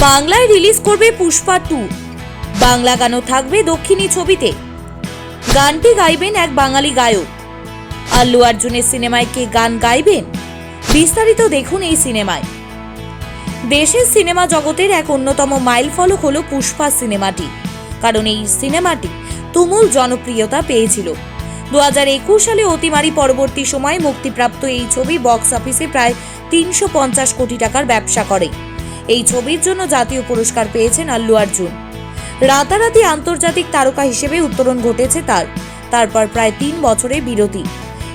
বাংলায় রিলিজ করবে পুষ্পা টু। বাংলা গানও থাকবে দক্ষিণী ছবিতে। গানটি গাইবেন এক বাঙালি গায়ক। আল্লু অর্জুনের সিনেমায় কে গান গাইবেন? বিস্তারিত দেখুন এই সিনেমায়। দেশের সিনেমা জগতের এক অন্যতম মাইল ফলক হল পুষ্পা সিনেমাটি। কারণ এই সিনেমাটি তুমুল জনপ্রিয়তা পেয়েছিল। দু হাজার একুশ সালে অতিমারি পরবর্তী সময়ে মুক্তিপ্রাপ্ত এই ছবি বক্স অফিসে প্রায় তিনশো পঞ্চাশ কোটি টাকার ব্যবসা করে। এই ছবির জন্য জাতীয় পুরস্কার পেয়েছেন আল্লু অর্জুন। রাতারাতি আন্তর্জাতিক তারকা হিসেবে উত্তরণ ঘটেছে তার। তারপর প্রায় তিন বছরের বিরতি।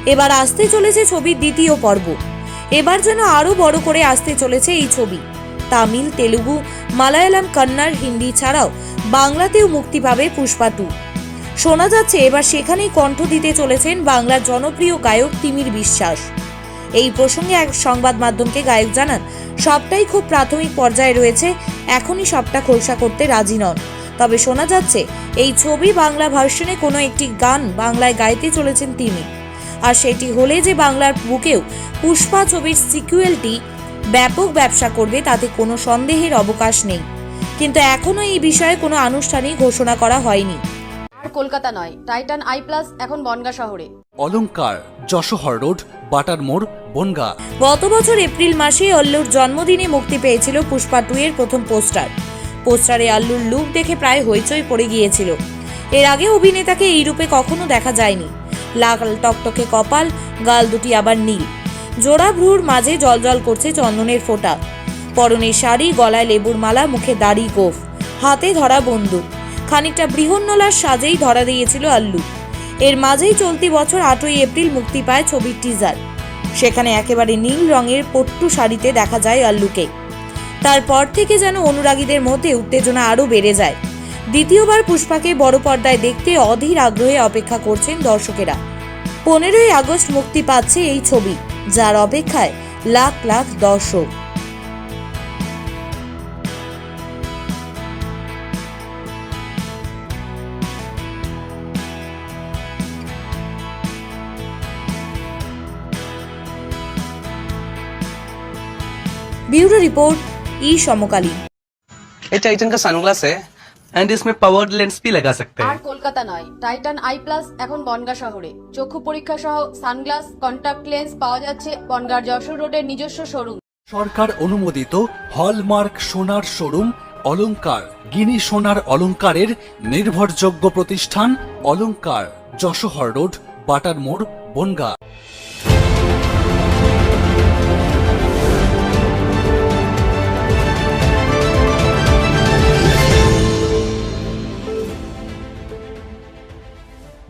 এবার আসতে চলেছে ছবির দ্বিতীয় পর্ব। এবার যেন আরও বড় করে আসতে চলেছে এই ছবি। তামিল, তেলুগু, মালায়ালাম, কন্নড়, হিন্দি ছাড়াও বাংলাতেও মুক্তি পাবে পুষ্পা টু। শোনা যাচ্ছে এবার সেখানেই কণ্ঠ দিতে চলেছেন বাংলার জনপ্রিয় গায়ক তিমির বিশ্বাস। এই প্রসঙ্গে এক সংবাদ মাধ্যমকে গায়ক জানান, সবটাই খুব প্রাথমিক পর্যায়ে রয়েছে, এখনই সবটা খোলসা করতে রাজি নন। তবে শোনা যাচ্ছে, এই ছবি বাংলা ভার্সনে কোনো একটি গান বাংলায় গাইতে চলেছেন তিনি। আর সেটি হলে যে বাংলার বুকেও পুষ্পা ছবির সিকুয়েলটি ব্যাপক ব্যবসা করবে তাতে কোনো সন্দেহের অবকাশ নেই। কিন্তু এখনও এই বিষয়ে কোনো আনুষ্ঠানিক ঘোষণা করা হয়নি। কলকাতা নয় টাইটান আই প্লাস এখন বনগা শহরে। অলংকার যশোহর রোড বাটার মোড় বনগা। গত বছর এপ্রিল মাসে অল্লুর জন্মদিনে মুক্তি পেয়েছিল পুষ্পা টু এর প্রথম পোস্টার। পোস্টারে আল্লুর লুক দেখে প্রায় হইচই পড়ে গিয়েছিল। এর আগে অভিনেতাকে এই রূপে কখনো দেখা যায়নি। লাল টকটকে কপাল গাল দুটি আবার নীল। জোড়া ভ্রুর মাঝে জলজল করছে চন্দনের ফোঁটা। পরনে শাড়ি গলায় লেবুর মালা মুখে দাড়ি গোফ। হাতে ধরা বন্দুক। খানিকটা বৃহন্নলার সাজেই ধরা দিয়েছিল আল্লু। এর মাঝেই চলতি বছর আটই এপ্রিল মুক্তি পায় ছবির টিজার সেখানে একেবারে নীল রঙের পট্টু শাড়িতে দেখা যায় আল্লুকে। তারপর থেকে যেন অনুরাগীদের মধ্যে উত্তেজনা আরও বেড়ে যায়। দ্বিতীয়বার পুষ্পাকে বড় পর্দায় দেখতে অধীর আগ্রহে অপেক্ষা করছেন দর্শকেরা। পনেরোই আগস্ট মুক্তি পাচ্ছে এই ছবি, যার অপেক্ষায় লাখ লাখ দর্শক। ब्यूरो रिपोर्ट ई समकालीन ये टाइटन का सनग्लास है एंड इसमें पावर्ड लेंस भी लगा सकते আর हैं কলকাতা নয় টাইটান আই প্লাস এখন বনগা শহরে চক্ষু পরীক্ষা সহ সানগ্লাস কন্টাক্ট লেন্স পাওয়া যাচ্ছে বনগার যশোর রোডের নিজস্ব শোরুম সরকার অনুমোদিত হলমার্ক সোনার শোরুম অলংকার গিনি সোনার অলংকারের নির্ভরযোগ্য প্রতিষ্ঠান অলংকার যশোহর রোড বাটার মোড় বনগা